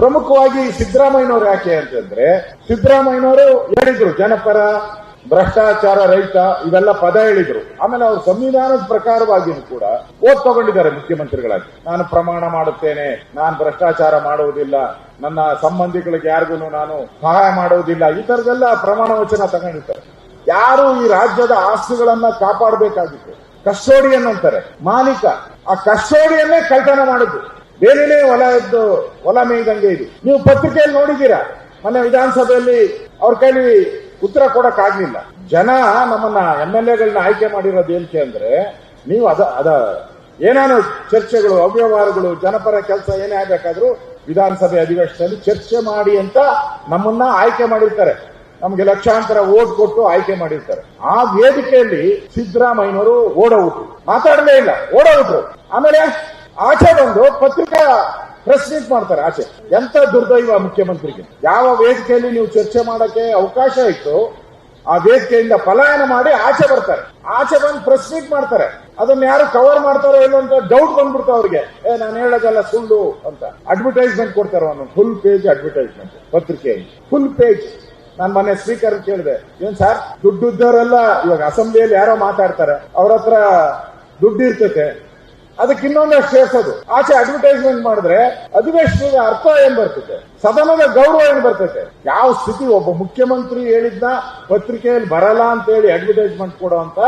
ಪ್ರಮುಖವಾಗಿ ಸಿದ್ದರಾಮಯ್ಯನವರು ಯಾಕೆ ಅಂತಂದ್ರೆ ಸಿದ್ದರಾಮಯ್ಯನವರು ಹೇಳಿದ್ರು, ಜನಪರ, ಭ್ರಷ್ಟಾಚಾರ ರಹಿತ ಇವೆಲ್ಲ ಪದ ಹೇಳಿದ್ರು. ಆಮೇಲೆ ಅವರು ಸಂವಿಧಾನದ ಪ್ರಕಾರವಾಗಿಯೂ ಕೂಡ ಓದ್ ತಗೊಂಡಿದ್ದಾರೆ ಮುಖ್ಯಮಂತ್ರಿಗಳಾಗಿ. ನಾನು ಪ್ರಮಾಣ ಮಾಡುತ್ತೇನೆ, ನಾನು ಭ್ರಷ್ಟಾಚಾರ ಮಾಡುವುದಿಲ್ಲ, ನನ್ನ ಸಂಬಂಧಿಗಳಿಗೆ ಯಾರಿಗೂ ನಾನು ಸಹಾಯ ಮಾಡುವುದಿಲ್ಲ, ಈ ತರದೆಲ್ಲ ಪ್ರಮಾಣ ವಚನ ತಗೊಂಡಿರ್ತಾರೆ ಯಾರು ಈ ರಾಜ್ಯದ ಆಸ್ತಿಗಳನ್ನ ಕಾಪಾಡಬೇಕಾಗಿತ್ತು? ಕಸ್ಟೋಡಿಯನ್ ಅಂತಾರೆ. ಮಾಲೀಕ, ಆ ಕಸ್ಟೋಡಿಯನ್ನೇ ಕಳ್ತನ ಮಾಡಿದ್ದು. ಬೇರೆನೇ ಹೊಲ ಇದ್ದು ಹೊಲ ಮೇಯ್ದಂಗೆ ಇದು. ನೀವು ಪತ್ರಿಕೆಯಲ್ಲಿ ನೋಡಿದ್ದೀರಾ? ಮೊನ್ನೆ ವಿಧಾನಸಭೆಯಲ್ಲಿ ಅವ್ರ ಕೈಲಿ ಉತ್ತರ ಕೊಡಕ್ ಆಗ್ಲಿಲ್ಲ ಜನ ನಮ್ಮನ್ನ ಎಂ ಎಲ್ ಎಗಳನ್ನ ಆಯ್ಕೆ ಮಾಡಿರೋದು ಏನಕ್ಕೆ ಅಂದ್ರೆ, ನೀವು ಅದ ಅದ ಏನೇನು ಚರ್ಚೆಗಳು, ಅವ್ಯವಹಾರಗಳು, ಜನಪರ ಕೆಲಸ ಏನೇ ಆಗ್ಬೇಕಾದ್ರೂ ವಿಧಾನಸಭೆ ಅಧಿವೇಶನದಲ್ಲಿ ಚರ್ಚೆ ಮಾಡಿ ಅಂತ ನಮ್ಮನ್ನ ಆಯ್ಕೆ ಮಾಡಿರ್ತಾರೆ. ನಮಗೆ ಲಕ್ಷಾಂತರ ಓಟ್ ಕೊಟ್ಟು ಆಯ್ಕೆ ಮಾಡಿರ್ತಾರೆ. ಆ ವೇದಿಕೆಯಲ್ಲಿ ಸಿದ್ದರಾಮಯ್ಯನವರು ಓಡೋಗ್ಬಿಟ್ರು ಮಾತಾಡಲೇ ಇಲ್ಲ. ಓಡೋಗ್ಬಿಟ್ರು ಆಮೇಲೆ ಆಚೆ ಬಂದು ಪತ್ರಿಕಾ ಪ್ರೆಸ್ ಮೀಟ್ ಮಾಡ್ತಾರೆ ಆಚೆ. ಎಂತ ದುರ್ದೈವ ಮುಖ್ಯಮಂತ್ರಿಗೆ. ಯಾವ ವೇದಿಕೆಯಲ್ಲಿ ನೀವು ಚರ್ಚೆ ಮಾಡಕ್ಕೆ ಅವಕಾಶ ಇತ್ತು, ಆ ವೇದಿಕೆಯಿಂದ ಪಲಾಯನ ಮಾಡಿ ಆಚೆ ಬರ್ತಾರೆ. ಆಚೆ ಬಂದು ಪ್ರೆಸ್ ಮೀಟ್ ಮಾಡ್ತಾರೆ. ಅದನ್ನ ಯಾರು ಕವರ್ ಮಾಡ್ತಾರೋ ಇಲ್ಲ ಅಂತ ಡೌಟ್ ಬಂದ್ಬಿಡ್ತಾವ ಅವ್ರಿಗೆ. ಏ, ನಾನು ಹೇಳೋದಲ್ಲ ಸುಳ್ಳು ಅಂತ. ಅಡ್ವರ್ಟೈಸ್ಮೆಂಟ್ ಕೊಡ್ತಾರೆ ಅವನು. ಫುಲ್ ಪೇಜ್ ಅಡ್ವರ್ಟೈಸ್ಮೆಂಟ್ ಪತ್ರಿಕೆಯಲ್ಲಿ ಫುಲ್ ಪೇಜ್ ನಾನು ಮೊನ್ನೆ ಸ್ಪೀಕರ್ ಕೇಳಿದೆ. ಏನ್ ಸರ್ ದುಡ್ಡಿದ್ದವರೆಲ್ಲ ಇವಾಗ ಅಸೆಂಬ್ಲಿಯಲ್ಲಿ ಯಾರೋ ಮಾತಾಡ್ತಾರೆ. ಅವ್ರ ಹತ್ರ ದುಡ್ಡು ಇರ್ತೈತೆ. ಅದಕ್ಕೆ ಇನ್ನೊಂದಷ್ಟು ಸೇರ್ಸೋದು. ಆಚೆ ಅಡ್ವರ್ಟೈಸ್ಮೆಂಟ್ ಮಾಡಿದ್ರೆ ಅಧಿವೇಶನದ ಅರ್ಥ ಏನ್ ಬರ್ತದೆ? ಸದನದ ಗೌರವ ಏನ್ ಬರ್ತದೆ? ಯಾವ ಸ್ಥಿತಿ? ಒಬ್ಬ ಮುಖ್ಯಮಂತ್ರಿ ಹೇಳಿದ್ನ ಪತ್ರಿಕೆಯಲ್ಲಿ ಬರಲ್ಲ ಅಂತ ಹೇಳಿ ಅಡ್ವರ್ಟೈಸ್ಮೆಂಟ್ ಕೊಡುವಂತ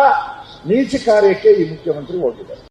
ನೀಚ ಕಾರ್ಯಕ್ಕೆ ಈ ಮುಖ್ಯಮಂತ್ರಿ ಹೋಗಿದ್ದಾರೆ.